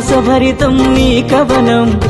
రసభరితం నీ కవనం.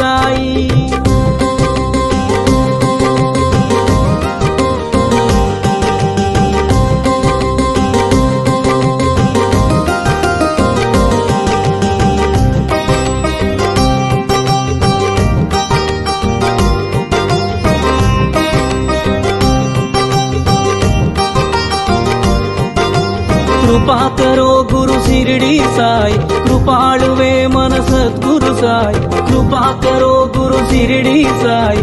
साई కృపాకరో గురు సిరిడి సాయి కృపాళువే మన సద్గురు సాయి కృపాకరో గురు సిరిడి సాయి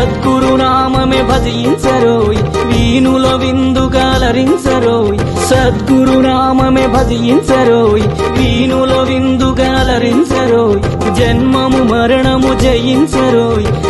సద్గురునామే భజించరోయ్. వీణుల విందుగాలరించరోయ్ సద్గురు సద్గురునామే భజించరోయ్. వీణుల విందుగాలరించరోయ్ జన్మము మరణము జయించరోయ్.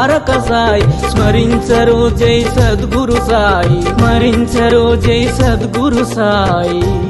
తారక సాయి. స్మరించరు జై సద్గురు సాయి. స్మరించరు జై సద్గురు సాయి.